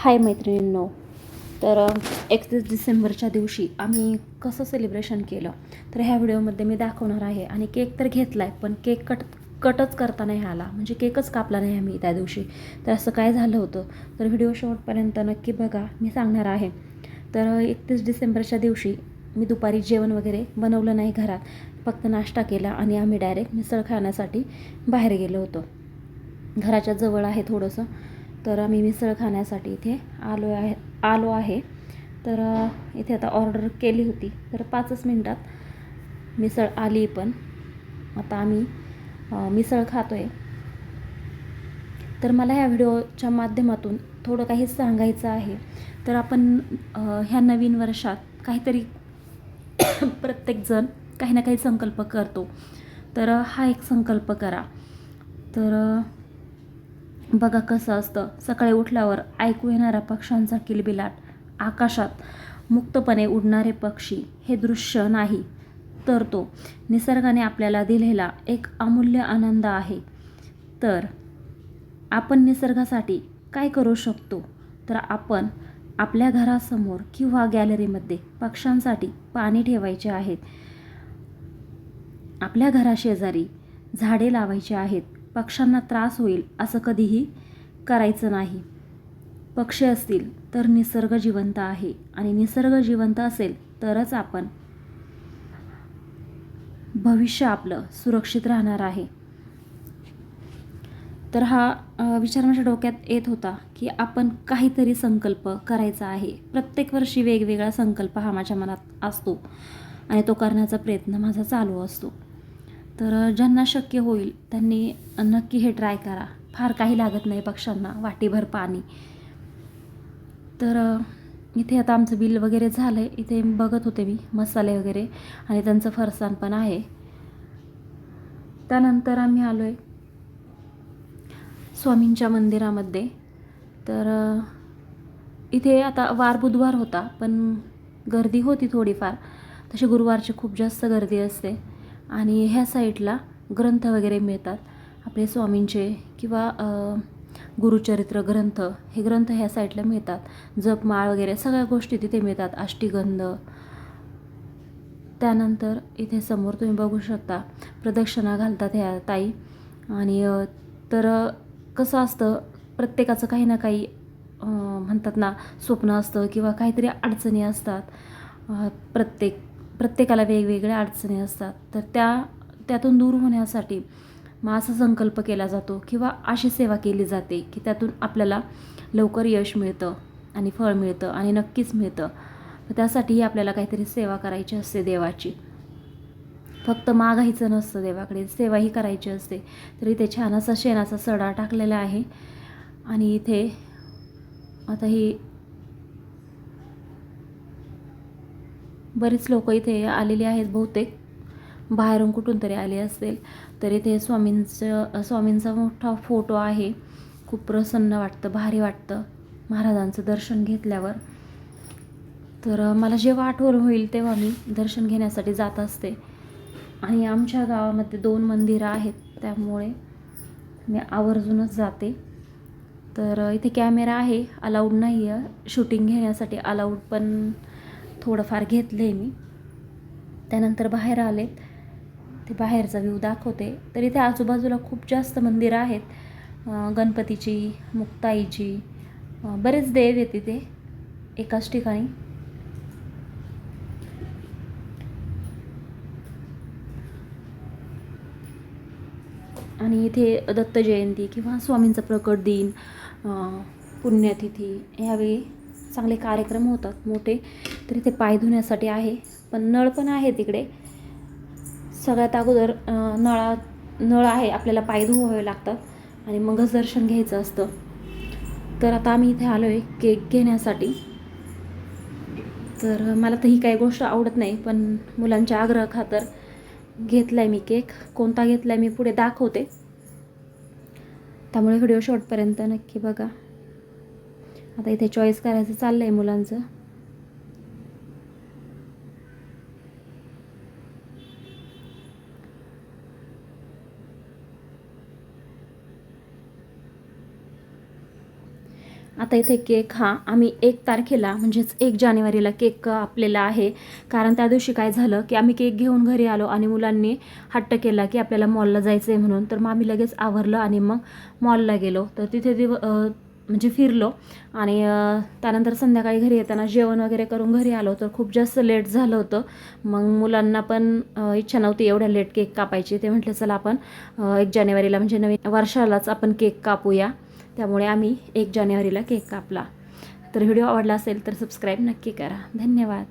हाय मैत्रिणींनो. तर एकतीस डिसेंबरच्या दिवशी आम्ही कसं सेलिब्रेशन केलं? तर ह्या व्हिडिओमध्ये मी दाखवणार आहे. आणि केक तर घेतला आहे पण केक कट कटच करता नाही आला. म्हणजे केकच कापला नाही आम्ही त्या दिवशी. तर असं काय झालं होतं? तर व्हिडिओ शेवटपर्यंत नक्की बघा. मी सांगणार आहे. तर एकतीस डिसेंबरच्या दिवशी मी दुपारी जेवण वगैरे बनवलं नाही घरात. फक्त नाश्ता केला आणि आम्ही डायरेक्ट मिसळ खाण्यासाठी बाहेर गेलो होतो. घराच्या जवळ आहे थोडंसं. तर मी मिसळ खाण्यासाठी इथे आलो आहे आलो आहे. तर इथे आता ऑर्डर केली होती. तर पाचच मिनटात मिसळ आली पण. आता आम्ही मिसळ खातो आहे तर मला ह्या व्हिडिओच्या माध्यमातून थोडं काही सांगायचं आहे. तर आपण ह्या नवीन वर्षात काहीतरी प्रत्येकजण काही ना काही संकल्प करतो. तर हा एक संकल्प करा. तर बघा कसं असतं. सकाळी उठल्यावर ऐकू येणाऱ्या पक्ष्यांचा किलबिलाट. आकाशात मुक्तपणे उडणारे पक्षी. हे दृश्य नाही तर तो निसर्गाने आपल्याला दिलेला एक अमूल्य आनंद आहे. तर आपण निसर्गासाठी काय करू शकतो? तर आपण आपल्या घरासमोर किंवा गॅलरीमध्ये पक्ष्यांसाठी पाणी ठेवायचे आहेत. आपल्या घराशेजारी झाडे लावायचे आहेत. पक्ष्यांना त्रास होईल असं कधीही करायचं नाही. पक्षी असतील तर निसर्ग जिवंत आहे आणि निसर्ग जिवंत असेल तरच आपण भविष्य आपलं सुरक्षित राहणार आहे. तर हा विचार माझ्या डोक्यात येत होता की आपण काहीतरी संकल्प करायचा आहे. प्रत्येक वर्षी वेगवेगळा संकल्प हा माझ्या मनात असतो आणि तो करण्याचा प्रयत्न माझा चालू असतो. तर ज्यांना शक्य होईल त्यांनी नक्की हे ट्राय करा. फार काही लागत नाही पक्ष्यांना वाटीभर पाणी. तर इथे आता आमचं बिल वगैरे झालं आहे इथे बघत होते मी मसाले वगैरे आणि त्यांचं फरसाण पण आहे. त्यानंतर आम्ही आलो आहे स्वामींच्या मंदिरामध्ये. तर इथे आता वार बुधवार होता पण गर्दी होती थोडीफार. तशी गुरुवारची खूप जास्त गर्दी असते. आणि ह्या साईडला ग्रंथ वगैरे मिळतात. आपले स्वामींचे किंवा गुरुचरित्र ग्रंथ हे ग्रंथ ह्या साईडला मिळतात. जपमाळ वगैरे सगळ्या गोष्टी तिथे मिळतात. अष्टीगंध त्यानंतर इथे समोर तुम्ही बघू शकता प्रदक्षिणा घालतात ह्या ताई. आणि तर कसं असतं प्रत्येकाचं काही ना काही म्हणतात ना स्वप्न असतं किंवा काहीतरी अडचणी असतात. प्रत्येक प्रत्येकाला वेगवेगळ्या अडचणी असतात. तर त्या त्यातून दूर होण्यासाठी मग असा संकल्प केला जातो किंवा अशी सेवा केली जाते की त्यातून आपल्याला लवकर यश मिळतं आणि फळ मिळतं आणि नक्कीच मिळतं. तर त्यासाठीही आपल्याला काहीतरी सेवा करायची असते देवाची. फक्त मागायचं नसतं देवाकडे सेवाही करायची असते. तर इथे छान असा शेणाचा सडा टाकलेला आहे. आणि इथे आता ही बरीच लोक इथे आलेली आहेत बहुतेक. बाहेरून कुठून तरी आले असेल. तर इथे स्वामींचं स्वामींचा मोठा फोटो आहे. खूप प्रसन्न वाटतं भारी वाटतं महाराजांचं दर्शन घेतल्यावर. तर मला जेव्हा आठवण होईल तेव्हा मी दर्शन घेण्यासाठी जात असते. आणि आमच्या गावामध्ये दोन मंदिरं आहेत त्यामुळे मी आवर्जूनच जाते. तर इथे कॅमेरा आहे अलाउड नाही आहे शूटिंग घेण्यासाठी अलाउड पण थोडंफार घेतलं आहे मी. त्यानंतर बाहेर आलेत. ते बाहेरचा व्ह्यू दाखवते. तर इथे आजूबाजूला खूप जास्त मंदिरं आहेत. गणपतीची मुक्ताईची. बरेच देव आहेत तिथे एकाच ठिकाणी. आणि इथे दत्त जयंती किंवा स्वामींचा प्रकट दिन पुण्यतिथी यावेळी चांगले कार्यक्रम होतात मोठे तर इथे पाय धुण्यासाठी आहे. पण नळ पण आहे तिकडे. सगळ्यात अगोदर नळा नळ आहे आपल्याला पाय धुवावे लागतात आणि मगच दर्शन घ्यायचं असतं. तर आता आम्ही इथे आलो आहे केक घेण्यासाठी. तर मला तर ही काही गोष्ट आवडत नाही पण मुलांच्या आग्रह खातर घेतला आहे मी केक. कोणता घेतला आहे मी पुढे दाखवते. त्यामुळे व्हिडिओ शॉर्टपर्यंत नक्की बघा. आता इथे चॉईस करायचं चाललं आहे मुलांचं. आता इथे केक हा आम्ही एक तारखेला म्हणजेच एक जानेवारीला केक आपलेला आहे. कारण त्या दिवशी काय झालं की आम्ही केक घेऊन घरी आलो आणि मुलांनी हट्ट केला की आपल्याला मॉलला जायचं आहे म्हणून. तर मग आम्ही लगेच आवरलं आणि मग मॉलला गेलो. तर तिथे दिव म्हणजे फिरलो आणि त्यानंतर संध्याकाळी घरी येताना जेवण वगैरे करून घरी आलो तर खूप जास्त लेट झालं होतं. मग मुलांना पण इच्छा नव्हती एवढ्या लेट केक कापायची. ते म्हटलं चला आपण एक जानेवारीला म्हणजे नवीन वर्षालाच आपण केक कापूया. त्यामुळे आम्ही एक जानेवारीला केक कापला. तर व्हिडिओ आवडला असेल तर सबस्क्राईब नक्की करा. धन्यवाद.